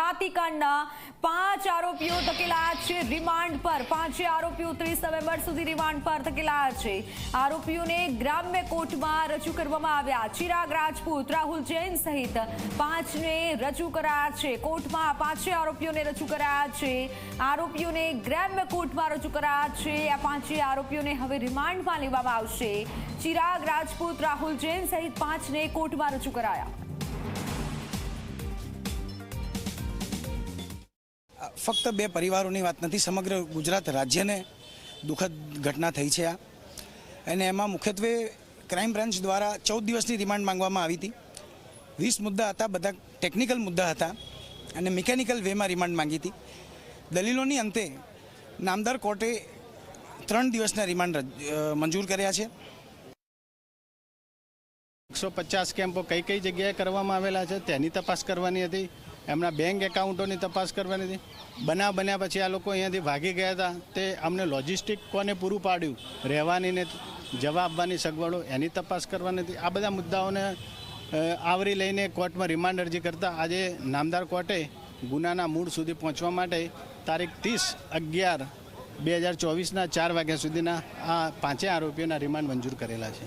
છાતીકાંડના પાંચ આરોપીઓ ધકેલાયા છે રિમાન્ડ પર. પાંચે આરોપીઓ ત્રીસ નવેમ્બર સુધી રિમાન્ડ પર ધકેલાયા છે. આરોપીઓને ગ્રામ્ય કોર્ટમાં રજૂ કરવામાં આવ્યા. ચિરાગ રાજપૂત, રાહુલ જૈન સહિત પાંચને રજૂ કરાયા છે. કોર્ટમાં પાંચે આરોપીઓને રજૂ કરાયા છે. આરોપીઓને ગ્રામ્ય કોર્ટમાં રજૂ કરાયા છે. આ પાંચે આરોપીઓને હવે રિમાન્ડમાં લેવામાં આવશે. ચિરાગ રાજપૂત, રાહુલ જૈન સહિત પાંચને કોર્ટમાં રજૂ કરાયા. ફક્ત બે પરિવારોની વાત નથી, સમગ્ર ગુજરાત રાજ્યને દુઃખદ ઘટના થઈ છે આ. અને એમાં મુખ્યત્વે ક્રાઇમ બ્રાન્ચ દ્વારા ચૌદ દિવસની રિમાન્ડ માંગવામાં આવી હતી. વીસ મુદ્દા હતા, બધા ટેકનિકલ મુદ્દા હતા અને મિકેનિકલ વેમાં રિમાન્ડ માંગી હતી. દલીલોની અંતે નામદાર કોર્ટે ત્રણ દિવસના રિમાન્ડ મંજૂર કર્યા છે. એકસો પચાસ કેમ્પો કઈ કઈ જગ્યાએ કરવામાં આવેલા છે, તેની તપાસ કરવાની હતી. એમના બેંક એકાઉન્ટોની તપાસ કરવાની હતી. બનાવ બન્યા પછી આ લોકો અહીંયાથી ભાગી ગયા હતા. તે અમને લોજિસ્ટિક કોને પૂરું પાડ્યું? રહેવાની ને જવા આપવાની સગવડો એની તપાસ કરવાની હતી. આ બધા મુદ્દાઓને આવરી લઈને કોર્ટમાં રિમાન્ડ અરજી કરતા આજે નામદાર કોર્ટે ગુનાના મૂળ સુધી પહોંચવા માટે તારીખ ત્રીસ અગિયાર બે હજાર ચોવીસના ચાર વાગ્યા સુધીના આ પાંચે આરોપીઓના રિમાન્ડ મંજૂર કરેલા છે.